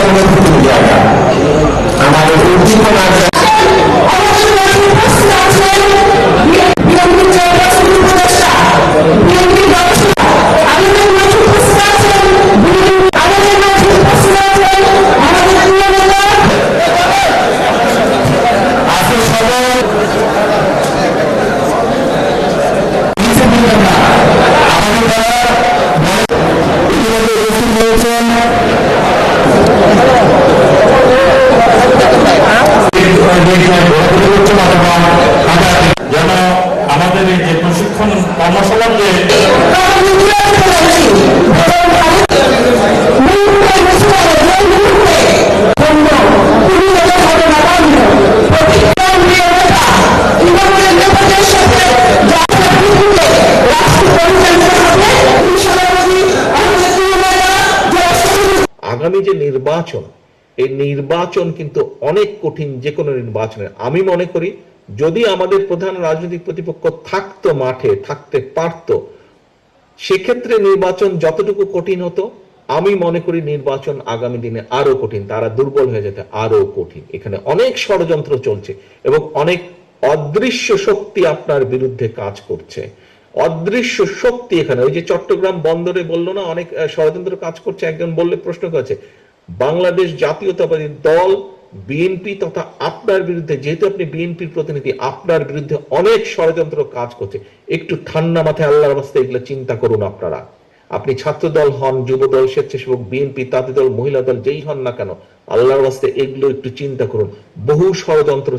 অনুভূতির জায়গা আমাদের উদ্দীপনার আসল সদর যেন আমাদের এই যে প্রশিক্ষণ কর্মশালার যে আগামী যে নির্বাচন এই নির্বাচন কিন্তু অনেক কঠিন যে কোনো নির্বাচনের আমি মনে করি, যদি আমাদের প্রধান রাজনৈতিক প্রতিপক্ষ থাকতো মাঠে, থাকতে পারতো, সেক্ষেত্রে নির্বাচন যতটুকু কঠিন হতো, আমি মনে করি নির্বাচন আগামী দিনে আরও কঠিন, তারা দুর্বল হয়ে যেতে আরও কঠিন। এখানে অনেক ষড়যন্ত্র চলছে এবং অনেক অদৃশ্য শক্তি আপনার বিরুদ্ধে কাজ করছে। অদৃশ্য শক্তি এখানে, ওই যে চট্টগ্রাম বন্দরে বলল না, অনেক ষড়যন্ত্র কাজ করছে, একজন বললে প্রশ্ন করেছে বাংলাদেশ জাতীয়তাবাদী দল বিএনপি তথা আপনার বিরুদ্ধে, যেহেতু আপনি বিএনপির প্রতিনিধি, আপনার বিরুদ্ধে অনেক ষড়যন্ত্র কাজ করছে। একটু ঠান্ডা মাথায় আল্লাহর অবস্থা এগুলো চিন্তা করুন আপনারা। আপনি ছাত্র দল হন যুব দল স্বেচ্ছাসেবক বিএনপি তাঁতি দল, মহিলা দল, যেই হন না কেন, আল্লাহর বাস্তে এগুলো একটু চিন্তা করুন। বহু ষড়যন্ত্র